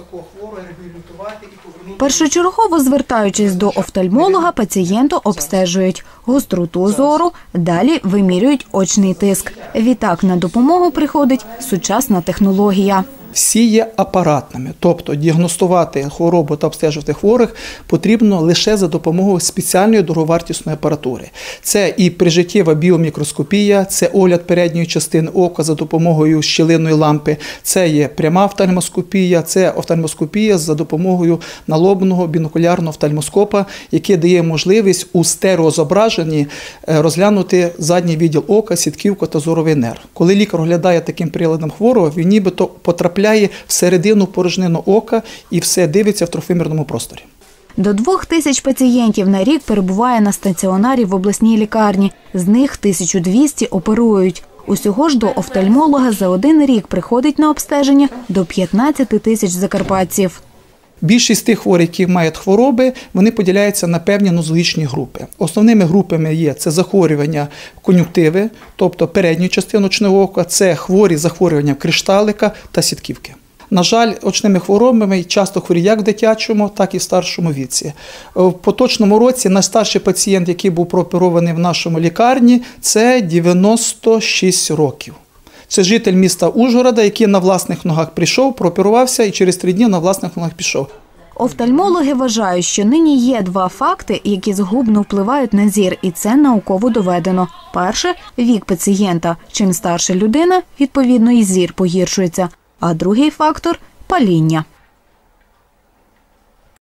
такого хворого реабілітувати і повернути. Першочергово звертаючись до офтальмолога, пацієнту обстежують гостроту зору, далі вимірюють очний тиск. Відтак на допомогу приходить сучасна технологія. Всі є апаратними, тобто діагностувати хворобу та обстежувати хворих потрібно лише за допомогою спеціальної дороговартісної апаратури. Це і прижиттєва біомікроскопія, це огляд передньої частини ока за допомогою щілинної лампи, це є пряма офтальмоскопія, це офтальмоскопія за допомогою налобного бінокулярного офтальмоскопа, який дає можливість у стереозображенні е, розглянути задній відділ ока, сітківку та зоровий нерв. Коли лікар оглядає таким приладом хворого, він нібито потрапляє всередину порожнину ока і все дивиться в трофимірному просторі. До двох тисяч пацієнтів на рік перебуває на стаціонарі в обласній лікарні. З них 1200 оперують. Усього ж до офтальмолога за один рік приходить на обстеження до 15 тисяч закарпатців. Більшість тих хворих, які мають хвороби, вони поділяються на певні нозологічні групи. Основними групами є це захворювання кон'юнктиви, тобто передньої частини очного ока, це хворі захворювання кришталика та сітківки. На жаль, очними хворобами часто хворі як в дитячому, так і в старшому віці. В поточному році найстарший пацієнт, який був прооперований в нашому лікарні, це 96 років. Це житель міста Ужгорода, який на власних ногах прийшов, прооперувався і через три дні на власних ногах пішов. Офтальмологи вважають, що нині є два факти, які згубно впливають на зір, і це науково доведено. Перше вік пацієнта. Чим старша людина, відповідно, і зір погіршується. А другий фактор паління.